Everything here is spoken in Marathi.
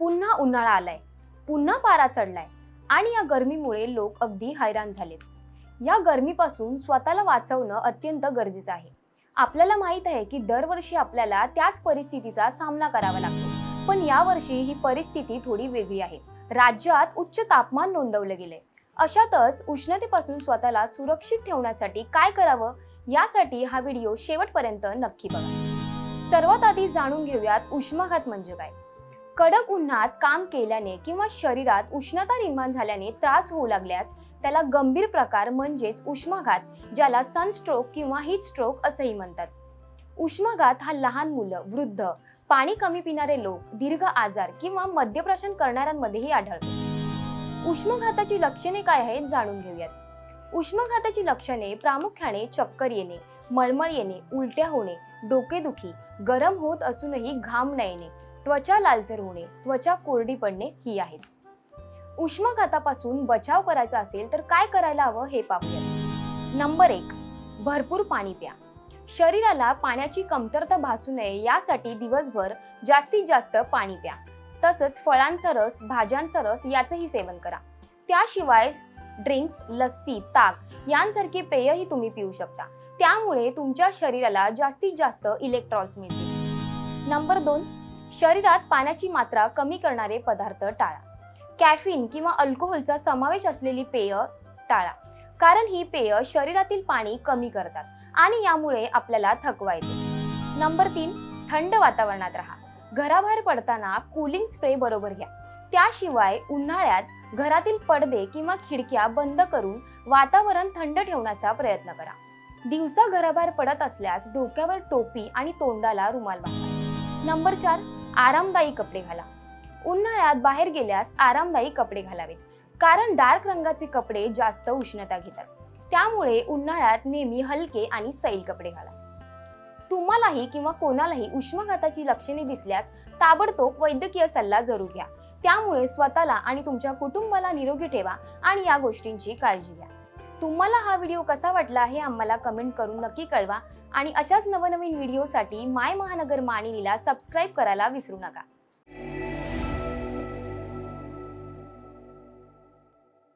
पुन्हा उन्हाळा आलाय पुन्हा पारा चढलाय आणि या गरमीमुळे लोक अगदी हैराण झालेत. या गरमीपासून स्वतःला वाचवणं अत्यंत गरजेचं आहे. आपल्याला माहीत आहे की दरवर्षी आपल्याला त्याच परिस्थितीचा सामना करावा लागतो. पण यावर्षी ही परिस्थिती थोडी वेगळी आहे. राज्यात उच्च तापमान नोंदवलं गेलंय. अशातच उष्णतेपासून स्वतःला सुरक्षित ठेवण्यासाठी काय करावं? यासाठी हा व्हिडिओ शेवटपर्यंत नक्की बघा. सर्वात आधी जाणून घेऊयात उष्माघात म्हणजे काय? कडक उन्हात काम केल्याने किंवा शरीरात उष्णता निर्माण झाल्याने त्रास होऊ लागल्यास त्याला गंभीर प्रकार म्हणजेच उष्माघात ज्याला सनस्ट्रोक किंवा हीट स्ट्रोक असंही म्हणतात. उष्माघात हा लहान मुलं वृद्ध पाणी कमी पिणारे लोक दीर्घ आजार किंवा मद्यप्राशन करणाऱ्यांमध्येही आढळतो उष्माघाताची लक्षणे काय आहेत जाणून घेऊयात. उष्माघाताची लक्षणे प्रामुख्याने चक्कर येणे मळमळ येणे उलट्या होणे डोकेदुखी गरम होत असूनही घाम न येणे त्वचा लालसर होणे त्वचा कोरडी पडणे ही आहेत. उष्माघातापासून बचाव करायचा असेल तर काय करायला हवं हे पाहूया. नंबर एक भरपूर पाणी प्या. शरीराला पाण्याची कमतरता भासू नये यासाठी दिवसभर जास्तीत जास्त पाणी प्या. तसंच फळांचा रस भाज्यांचा रस याचंही सेवन करा. त्याशिवाय ड्रिंक्स लस्सी ताक यांसारखी पेयही तुम्ही पिऊ शकता. त्यामुळे तुमच्या शरीराला जास्तीत जास्त इलेक्ट्रॉल्स मिळतील. नंबर दोन शरीरात पाण्याची मात्रा कमी करणारे पदार्थ टाळा. कॅफिन किंवा अल्कोहोलचा समावेश असलेली पेय टाळा. कारण ही पेय शरीरातील पाणी कमी करतात आणि यामुळे आपल्याला थकवा येते. नंबर तीन थंड वातावरणात राहा. घराबाहेर पडताना कूलिंग स्प्रे बरोबर घ्या. त्याशिवाय उन्हाळ्यात घरातील पडदे किंवा खिडक्या बंद करून वातावरण थंड ठेवण्याचा प्रयत्न करा. दिवसा घराबाहेर पडत असल्यास डोक्यावर टोपी आणि तोंडाला रुमाल बांधा. नंबर चार आरामदायी कपडे घाला. उन्हाळ्यात बाहेर गेल्यास आरामदायी कपडे घालावेत. कारण डार्क रंगाचे कपडे जास्त उष्णता घेतात. त्यामुळे उन्हाळ्यात नेहमी हलके आणि सैल कपडे घाला. तुम्हालाही किंवा कोणालाही उष्माघाताची लक्षणे दिसल्यास ताबडतोब वैद्यकीय सल्ला जरूर घ्या. त्यामुळे स्वतःला आणि तुमच्या कुटुंबाला निरोगी ठेवा आणि या गोष्टींची काळजी घ्या. तुम्हाला हा व्हिडिओ कसा वाटला हे आम्हाला कमेंट करून नक्की कळवा. आणि अशाच नवनवीन व्हिडिओसाठी माय महानगर मानिनीला सबस्क्राईब करायला विसरू नका.